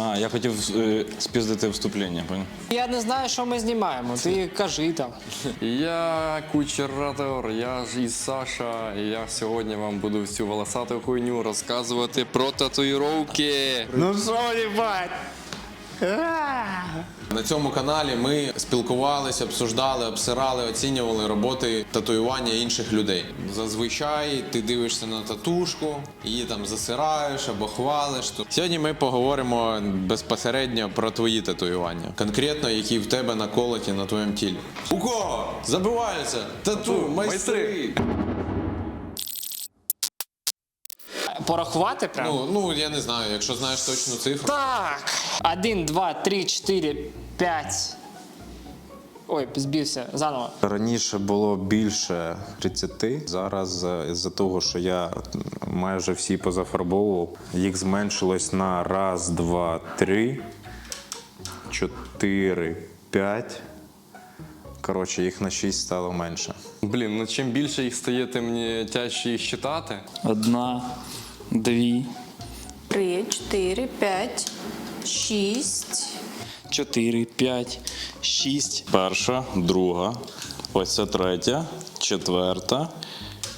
А, я хотів е, спіздити вступлення, понял? Я не знаю, що ми знімаємо. Ти кажи там. Я кучератор, я ж і Саша, і я сьогодні вам буду всю волосату хуйню розказувати про татуїровки. Ну що, їбать? На цьому каналі ми спілкувалися, обсуждали, обсирали, оцінювали роботи татуювання інших людей. Зазвичай ти дивишся на татушку, її там засираєш або хвалиш. Сьогодні ми поговоримо безпосередньо про твої татуювання, конкретно які в тебе наколоті на твоєму тілі. У кого забиваються тату, майстри? Порахувати прям? Ну, ну я не знаю, якщо знаєш точну цифру. Так. Один, два, три, чотири, п'ять. Ой, збився. Заново. Раніше було більше 30, зараз е, із-за того, що я майже всі позафарбовував, їх зменшилось на раз, два, три, чотири, п'ять. Коротше, їх на 6 стало менше. Блін, ну чим більше їх стає, тим мені тяжче їх читати. Одна, дві, Три, чотири, п'ять, шість. чотири, п'ять, шість. Перша, друга, ось це третя, четверта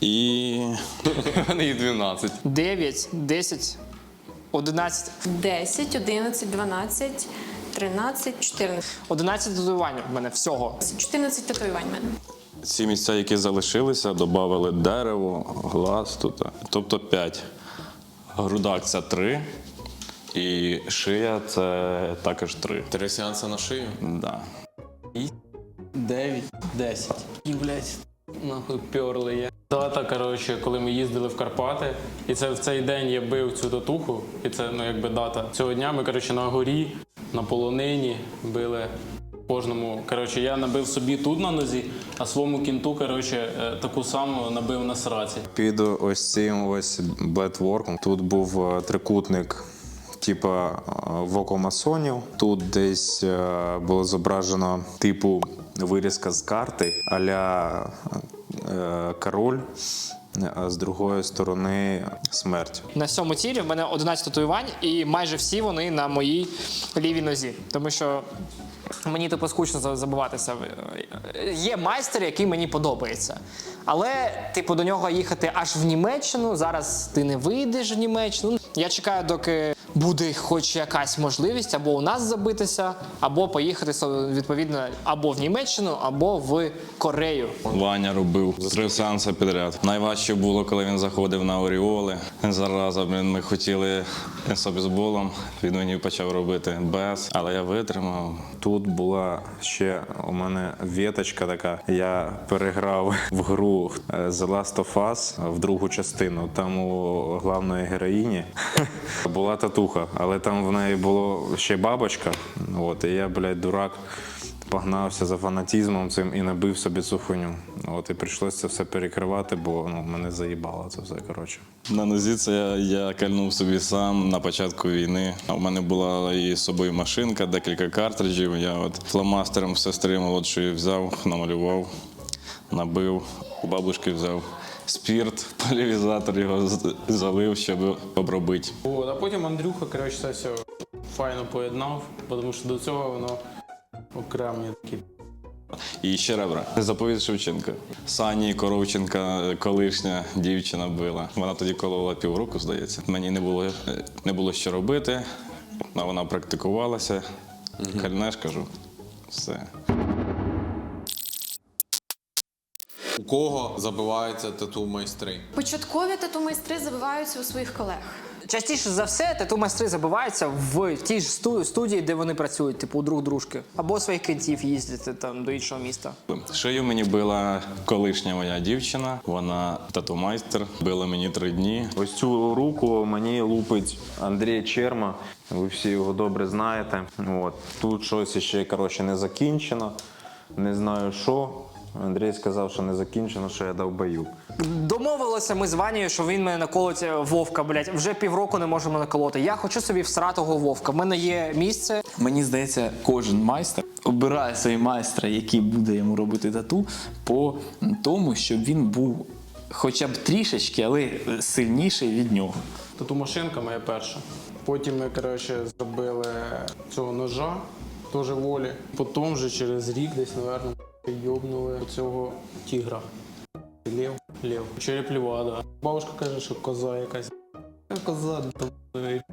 і. У мене їх 12. Дев'ять, десять, одинадцять. 10, 11, 12, 13, 14. Одинадцять татуювань в мене всього. 14 татуювань в мене. Ці місця, які залишилися, додали дерево, глаз тут. Тобто 5. Грудак це 3. І шия це також 3. Три сеанси на шию. Да. Дев'ять, десять. І, блядь, нахуй перли я. Дата, коротше, коли ми їздили в Карпати, і це в цей день я бив цю татуху, і це ну якби дата. Цього дня ми, коротше, на горі, на полонині били кожному. Коротше, я набив собі тут на нозі, а своєму кінту, коротше, е, таку саму набив на сраці. Під ось цим ось бетворком тут був е, трикутник. Типа е, вокомасонів. Тут десь е, було зображено типу вирізка з карти аля е, король, а з другої сторони смерть. На всьому тілі в мене 11 татуювань, і майже всі вони на моїй лівій нозі. Тому що мені типу скучно забуватися. Є майстер, який мені подобається. Але, типу, до нього їхати аж в Німеччину. Зараз ти не вийдеш в Німеччину. Я чекаю, доки буде хоч якась можливість або у нас забитися, або поїхати відповідно або в Німеччину, або в Корею. Ваня робив три сеанси підряд. Найважче було, коли він заходив на оріоли. Зараза, ми хотіли собі з болом. Він мені почав робити без, але я витримав. Тут була ще у мене віточка така. Я переграв в гру е, The Last of Us в другу частину. Там у главної героїні була татуха, але там в неї було ще бабочка. От, і я, блядь, дурак. Погнався за фанатізмом цим і набив собі цю. От і прийшлося це все перекривати, бо ну, мене заїбало це все. Коротше. На нозі це я, я кальнув собі сам на початку війни. У мене була і з собою машинка, декілька картриджів. Я от фломастером сестри молодшої взяв, намалював, набив, у бабушки взяв спірт, поляризатор його залив, щоб обробити. От, а потім Андрюха, коротше, це все файно поєднав, тому що до цього воно окремі такі. І ще ребра. Заповідь Шевченка. Сані Коровченка, колишня дівчина била. Вона тоді колола півроку, здається. Мені не було, не було що робити. А вона практикувалася. Кальнеш, кажу. Все. Кого забиваються тату майстри? Початкові тату-майстри забиваються у своїх колег. Частіше за все, тату майстри забиваються в тій ж сту- студії, де вони працюють, типу у друг дружки, або своїх кінців їздити там до іншого міста. Шию мені била колишня моя дівчина. Вона тату-майстер. Била мені три дні. Ось цю руку мені лупить Андрій Черма. Ви всі його добре знаєте. От. Тут щось ще коротше, не закінчено. Не знаю що. Андрій сказав, що не закінчено, що я довбаю. Домовилися ми з Ванією, що він мене наколить е, вовка, блядь. Вже півроку не можемо наколоти. Я хочу собі всратого вовка. В мене є місце. Мені здається, кожен майстер обирає собі майстра, який буде йому робити тату, по тому, щоб він був хоча б трішечки, але сильніший від нього. Тату машинка моя перша. Потім ми, коротше, зробили цього ножа, теж волі. Потім вже через рік десь, напевно, йобнули цього тігра. Лев, лев. Череп льва, да. Бабушка каже, що коза якась. Коза,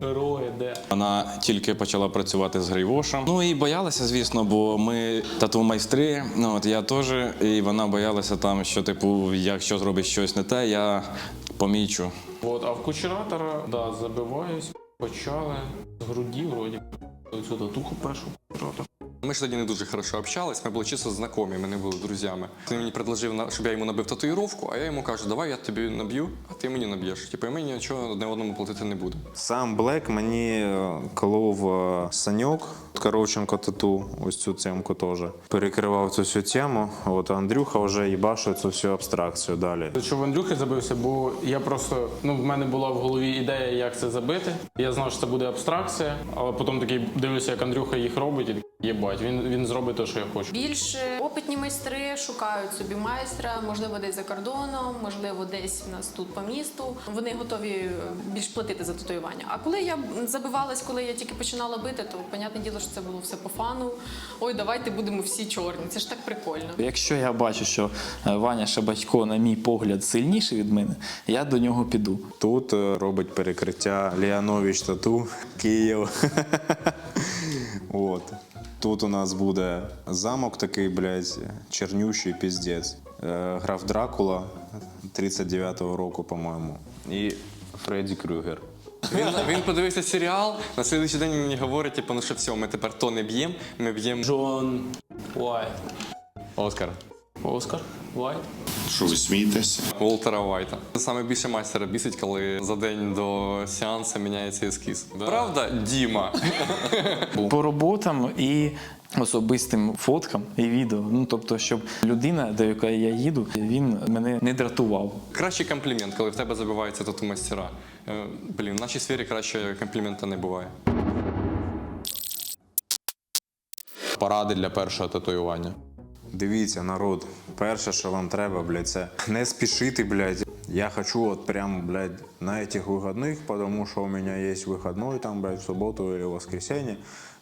роги, де. Вона тільки почала працювати з грейвошем. Ну і боялася, звісно, бо ми тату майстри. Ну от я теж, і вона боялася там, що типу, якщо зробить щось не те, я помічу. От, а в кучератора, да, забиваюсь, почали з груді вроді. Цю татуху першу кучератор. Ми ж тоді не дуже хорошо общались, ми були чисто знайомі, ми не були друзями. Він мені предложив, щоб я йому набив татуїровку, а я йому кажу, давай я тобі наб'ю, а ти мені наб'єш. Типу, і ми нічого одне одному платити не будемо. Сам Блек мені е, колов е, Саньок Коровченко тату, ось цю темку теж. Перекривав цю всю тему. От Андрюха вже їбашив цю всю абстракцію далі. Що в Андрюхи забився, бо я просто ну в мене була в голові ідея, як це забити. Я знав, що це буде абстракція, але потім такий дивлюся, як Андрюха їх робить, і такий, єбать, він, він зробить те, що я хочу. Більш е, опитні майстри шукають собі майстра, можливо, десь за кордоном, можливо, десь в нас тут по місту. Вони готові е, більш платити за татуювання. А коли я забивалась, коли я тільки починала бити, то понятне діло, що це було все по фану. Ой, давайте будемо всі чорні. Це ж так прикольно. Якщо я бачу, що е, Ваня Шабатько, на мій погляд, сильніший від мене, я до нього піду. Тут е, робить перекриття Ліанович тату Київ. От. Тут у нас буде замок такий, блядь, чернющий піздець. Е, Граф Дракула 39-го року, по-моєму. І Фредді Крюгер. Він, він подивився серіал, на слідчий день мені говорить, типу, ну що все, ми тепер то не б'ємо, ми б'ємо Джон Уай. Оскар. Оскар Уайт. Що ви смієтеся? Волтера Вайта. Саме більше майстера бісить, коли за день до сеансу міняється ескіз. Правда, Діма? По роботам і особистим фоткам і відео. Ну тобто, щоб людина, до якої я їду, він мене не дратував. Кращий комплімент, коли в тебе забиваються тату мастера. Е, Блін, в нашій сфері краще комплімента не буває. Поради для першого татуювання. Дивіться, народ, перше, що вам треба, блядь, це не спішити, блядь. Я хочу от прям, блядь, на этих выходных, потому что у меня есть выходной там, блядь, в субботу или в воскресенье,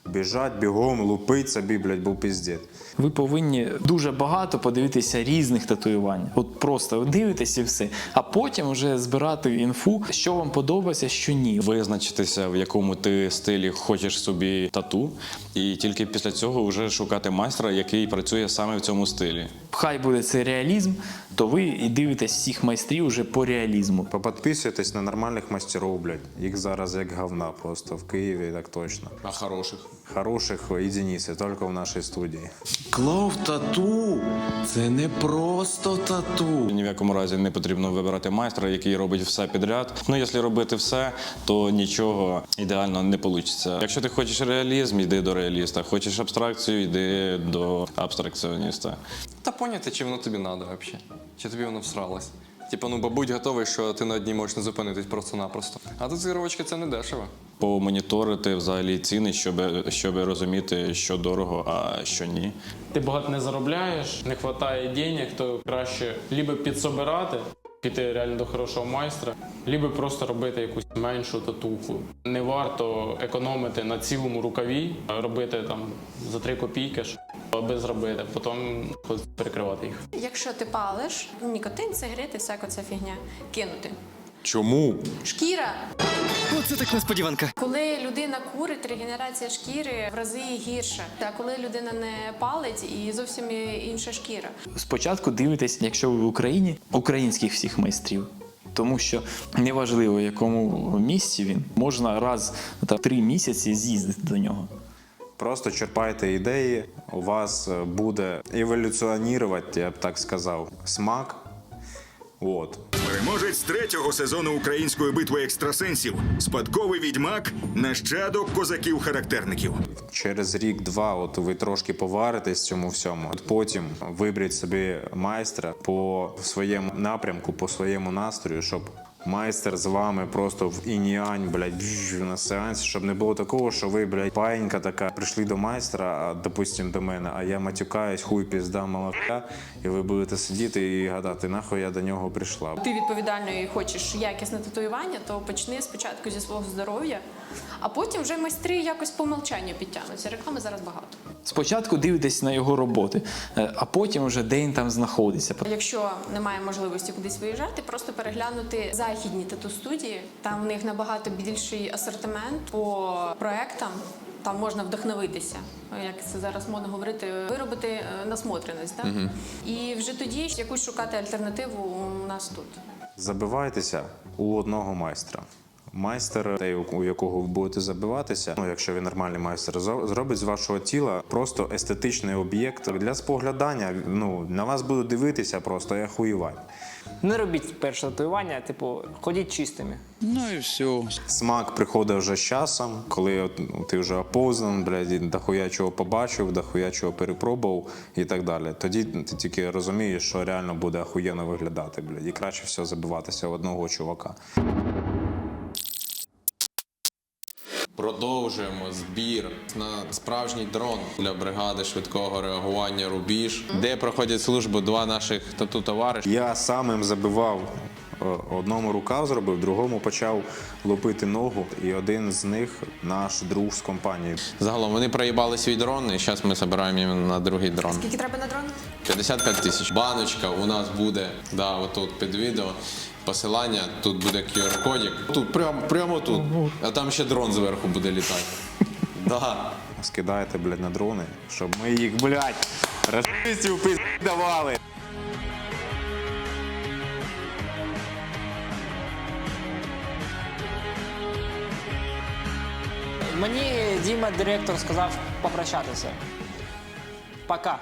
бежать, бігом, лупить собі, блядь, був пиздец. Ви повинні дуже багато подивитися різних татуювань. От просто дивитесь і все. А потім вже збирати інфу, що вам подобається, що ні. Визначитися, в якому ти стилі хочеш собі тату, і тільки після цього вже шукати майстра, який працює саме в цьому стилі. Хай буде це реалізм, то ви і дивитесь всіх майстрів уже по реалізму. Поподписуйтесь на нормальних мастеров, блядь. Їх зараз як говна просто в Києві, так точно. А хороших. Хороших единиці, тільки в нашій студії. Клов тату це не просто тату. Ні в якому разі не потрібно вибирати майстра, який робить все підряд. Ну, якщо робити все, то нічого ідеально не вийде. Якщо ти хочеш реалізм, йди до реаліста. Хочеш абстракцію, йди до абстракціоніста. Та поняти, чи воно тобі треба взагалі. Чи тобі воно всралось. Типу, ну бо будь готовий, що ти на одній можеш не зупинитись просто-напросто. А тут татуїровочки це не дешево. Помоніторити взагалі ціни, щоб, щоб розуміти, що дорого, а що ні. Ти багато не заробляєш, не вистачає денег, то краще либо підсобирати, піти реально до хорошого майстра, либо просто робити якусь меншу татуху. Не варто економити на цілому рукаві, а робити там за 3 копійки, аби зробити, потім перекривати їх. Якщо ти палиш, нікотин, сигарети, всяка ця фігня, кинути. Чому? Шкіра. Оце так несподіванка. Коли людина курить, регенерація шкіри в рази гірша. Та коли людина не палить і зовсім інша шкіра. Спочатку дивитесь, якщо ви в Україні, українських всіх майстрів. Тому що неважливо, в якому місці він, можна раз та три місяці з'їздити до нього. Просто черпайте ідеї, у вас буде еволюціонувати, я б так сказав, смак. От. Переможець третього сезону української битви екстрасенсів. Спадковий відьмак, нащадок козаків-характерників. Через рік-два, от ви трошки поваритесь в цьому всьому. От потім виберіть собі майстра по своєму напрямку, по своєму настрою, щоб майстер з вами просто в інянь, блядь, на сеансі, щоб не було такого, що ви, блядь, паєнька така, прийшли до майстра, а, допустим, до мене, а я матюкаюсь, хуй пізда молока, і ви будете сидіти і гадати, нахуй я до нього прийшла. Ти відповідально і хочеш якісне татуювання, то почни спочатку зі свого здоров'я, а потім вже майстри якось по умовчанню підтягнуться. Реклами зараз багато. Спочатку дивитесь на його роботи, е, а потім вже де він там знаходиться. Якщо немає можливості кудись виїжджати, просто переглянути західні тату-студії. Там в них набагато більший асортимент по проектам. Там можна вдохновитися, як це зараз модно говорити, виробити е, насмотреність. Так? І вже тоді якусь шукати альтернативу у нас тут. Забивайтеся у одного майстра. Майстер, той, у якого ви будете забиватися, ну якщо він нормальний майстер, зро- зробить з вашого тіла просто естетичний об'єкт для споглядання. Ну на вас будуть дивитися просто і ахуєвати. Не робіть перше татуювання, типу, ходіть чистими. Ну і все. Смак приходить вже з часом, коли от, ну, ти вже опознан, блядь, дохуя чого побачив, дохуя чого перепробував і так далі. Тоді ти тільки розумієш, що реально буде ахуєнно виглядати, блядь, і краще всього забиватися в одного чувака. Продовжуємо збір на справжній дрон для бригади швидкого реагування Рубіж, де проходять службу два наших тату товариші. Я самим забивав. е, Одному рукав зробив, другому почав лупити ногу, і один з них наш друг з компанії. Загалом вони проїбали свій дрон, і зараз ми збираємо на другий дрон. Скільки треба на дрон? 55 тисяч. Баночка у нас буде, да, отут під відео. Посилання, тут буде QR-кодик. Тут прямо, прямо тут. А там ще дрон зверху буде літати. Да. Скидаєте, блядь, на дрони, щоб ми їх, блядь, расистів пизд давали. Мені Діма, директор, сказав попрощатися. Пока.